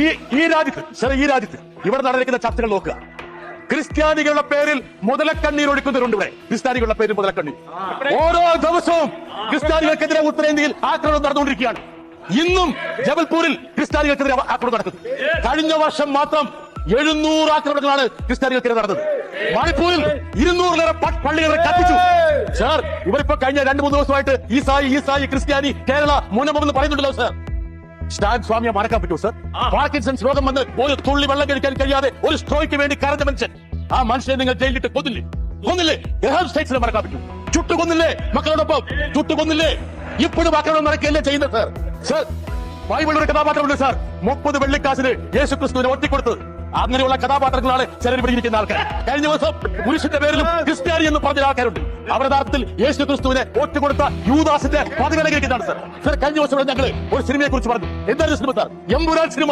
ഈ ഈ രാജ്യത്ത് സർ ഈ രാജ്യത്ത് ഇവിടെ നടന്നിരിക്കുന്ന ചർച്ചകൾ നോക്കുക. ക്രിസ്ത്യാനികളുടെ പേരിൽ മുതലക്കണ്ണീർ ഒഴിക്കുന്നവരുണ്ട് ഇവിടെ. ക്രിസ്ത്യാനികളുടെ പേരിൽ മുതലക്കണ്ണീർ. ഓരോ ദിവസവും ക്രിസ്ത്യാനികൾക്കെതിരെ ഉത്തരേന്ത്യയിൽ ആക്രമണം നടന്നുകൊണ്ടിരിക്കുകയാണ്. ഇന്നും ജബൽപൂരിൽ ക്രിസ്ത്യാനികൾക്കെതിരെ ആക്രമണം നടക്കുന്നു. കഴിഞ്ഞ വർഷം മാത്രം എഴുന്നൂറ് ആക്രമണങ്ങളാണ് ക്രിസ്ത്യാനികൾക്കെതിരെ നടന്നത്. മണിപ്പൂരിൽ ഇരുന്നൂറിലേറെ പള്ളികളെ കത്തിച്ചു. സാർ ഇവരിപ്പോ കഴിഞ്ഞ രണ്ടു മൂന്ന് ദിവസമായിട്ട് ഈ സായി ഈ സായി ക്രിസ്ത്യാനി കേരള മുനമെന്ന് പറയുന്നുണ്ടല്ലോ സാർ. സ്റ്റാൻ സ്വാമിയെ മറക്കാൻ പറ്റുമോ സർ? പാർക്കിൻസൺസ് രോഗം വന്ന് ഒരു തുള്ളി വെള്ളം കഴിക്കാൻ കഴിയാതെ ഒരു സ്ട്രോയ്ക്ക് വേണ്ടി കരഞ്ഞ മനുഷ്യൻ. ആ മനുഷ്യനെ നിങ്ങൾ ജയിലിട്ട് കൊന്നില്ലേ? കൊന്നില്ലേ? ഗ്രഹാം സ്റ്റേറ്റ്സിനെ മറക്കാൻ പറ്റും ചുട്ടു കൊന്നില്ലേ മക്കളോടൊപ്പം? ചുട്ടു കൊന്നില്ലേ ഇപ്പോഴും ആക്രമണം നടക്കുകയല്ലേ ചെയ്യുന്നത് സർ? സർ ബൈബിളിൽ ഒരു കഥാപാത്രമുണ്ട് സാർ. മുപ്പത് വെള്ളിക്കാശിന് യേശു ക്രിസ്തുവിനെ ഒറ്റിക്കൊടുത്തത് അങ്ങനെയുള്ള കഥാപാത്രങ്ങളാണ് ചിലർ ആൾക്കാർ. കഴിഞ്ഞ ദിവസം പുരുഷന്റെ പേരിലും ക്രിസ്ത്യാനി എന്ന് പറഞ്ഞ ആൾക്കാരുണ്ട്. യഥാർത്ഥത്തിൽ യേശു ക്രിസ്തുവിനെ ഒറ്റുകൊടുത്ത യൂദാസിന്റെ പതിവിലകരിക്കുന്നതാണ് സർ സർ കഴിഞ്ഞ ഇവിടെ ഞങ്ങൾ ഒരു സിനിമയെ കുറിച്ച് പറഞ്ഞു. എന്തായിരുന്നു സിനിമ സാർ എമ്പുരാൻ സിനിമ.